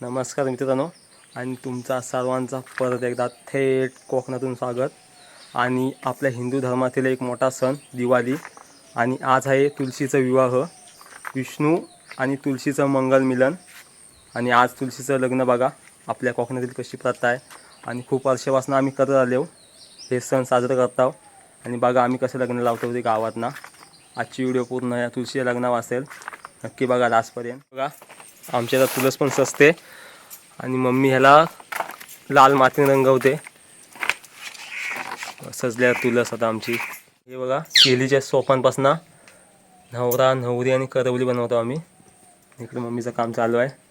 नमस्कार मित्रांनो आणि तुमचा सर्वांचा परत एकदा थेट कोकणातून स्वागत. आणि आपल्या हिंदू धर्मातील एक मोठा सण दिवाळी. आणि आज आहे तुलसीचं विवाह. विष्णू आणि तुळशीचं मंगल मिलन. आणि आज तुळशीचं लग्न बघा आपल्या कोकणातील कशी प्रथा आहे. आणि खूप वर्षापासून आम्ही करत आलो हे सण साजरं करतो आणि बघा आम्ही कसं लग्न लावतो ते गावातना. आजची व्हिडिओ पूर्ण या तुळशीच्या लग्नावर असेल. नक्की बघा लास्टपर्यंत. बघा आमच्या इथं तुलस पण सजते. आणि मम्मी ह्याला लाल मातीने रंगवते. सजल्या तुलस आता आमची. हे बघा केलीच्या सोपांपासनं नवरा नवरी आणि करवली बनवतो आम्ही. इकडे मम्मीचं काम चालू आहे.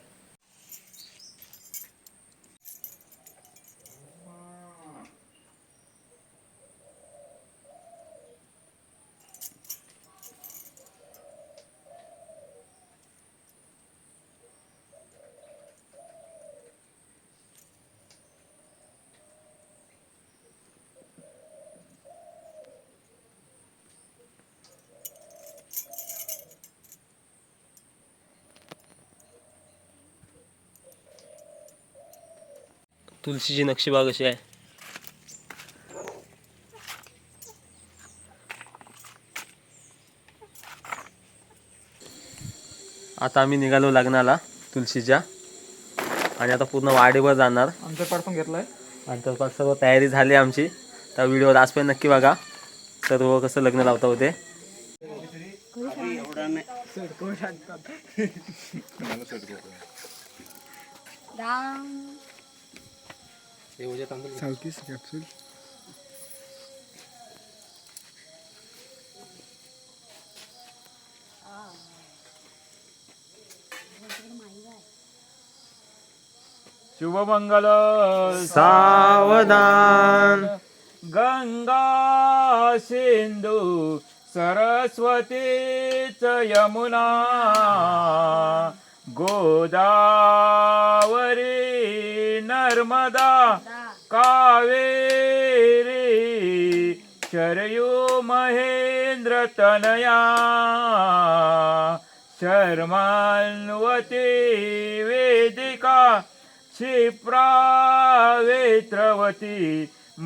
तुळशीची नक्षीबाग कशी आहे. आता आम्ही निघालो लग्नाला तुळशीच्या आणि आता पूर्ण वाडेवर जाणार. आमचं पाठवून घेतलाय. आणि तर सर्व तयारी झाली आमची. त्या व्हिडिओ आजपर्यंत नक्की बघा. सर्व कसं लग्न लावता होते. राम. चौतीस कॅप्सूल शुभमंगल सावधान। गंगा सिंधू सरस्वतीच यमुना गोदावरी नर्मदा कावेरी शरयो महेंद्र तनया शर्मान्वती वेदिका क्षिप्रावेत्रवती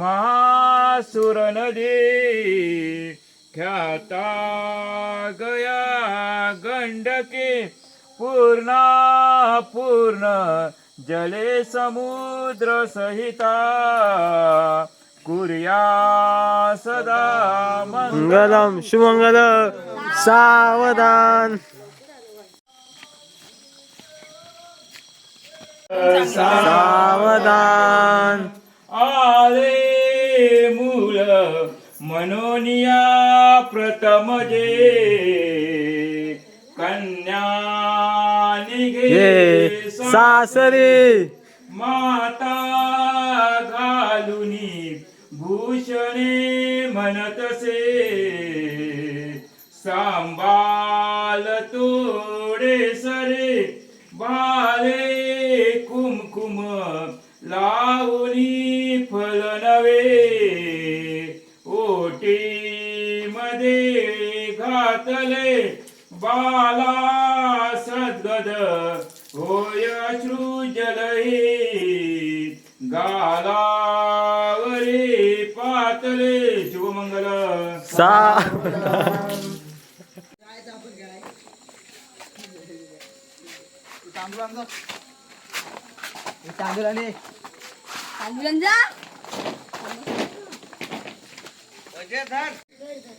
महासुरनदी ख्याता गया गंडके पूर्णा पूर्ण जले समुद्र सहिता कुर्या सदा मंगल मंगलम शुभमंगल सावधान। सावधान। आले मूळ मनोनिया प्रथम जे कन्या निघे। सासरी. माता घालुनी भूषणे म्हणतसे. सांबाल तोडे सरे. बाले कुमकुम लावणी फल नवे. ओटी मध्ये घातले बाला सद्गद होय अश्रुजलही गालावरी पातले शुभमंगल सा तांदुळंजा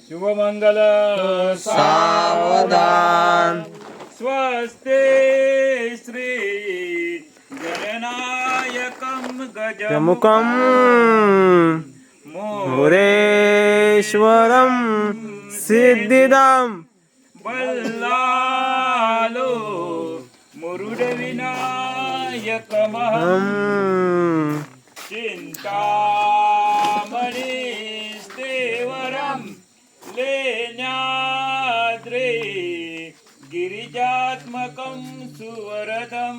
शुभमंगल सावधान. स्वस्ते श्री गणनायकं गज प्रमुखम मुरेश्वरम सिद्धिदाम बल्लालो मुरुड विनायक हम्म. गिरिजात्मकं सुवरदं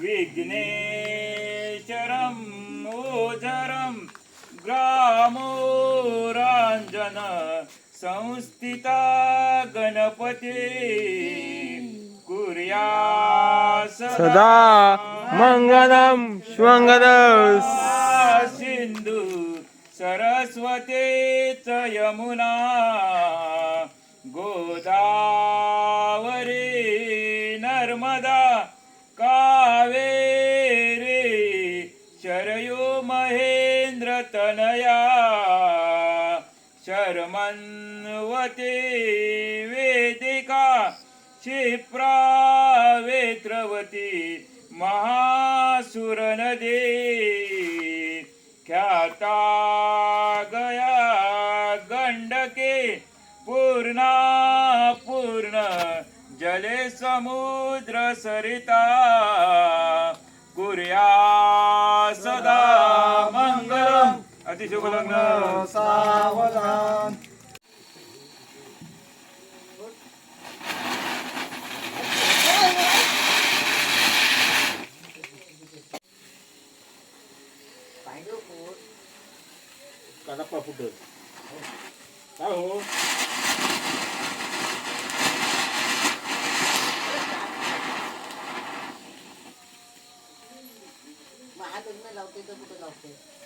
विघ्नेश्वरं ओझरं ग्रामोराञ्जन संस्थिता गणपते कुर्या सदा मंगलम श्वंगदस सिंधू सरस्वतीच यमुना। नर्मदा कावेरे शरयो महेंद्र तनया शर्मन्वते वेदिका क्षिप्रावेत्रवती महासुरन महासुरनदी ख्याता गया गंडके पूर्णा पूर्ण जले समुद्र सरिता कुर्या सदा मंगलम. अतिशुभ लग्न. सावधान कडप्पा फुटत काय हो? लावते तर कुठं लावते?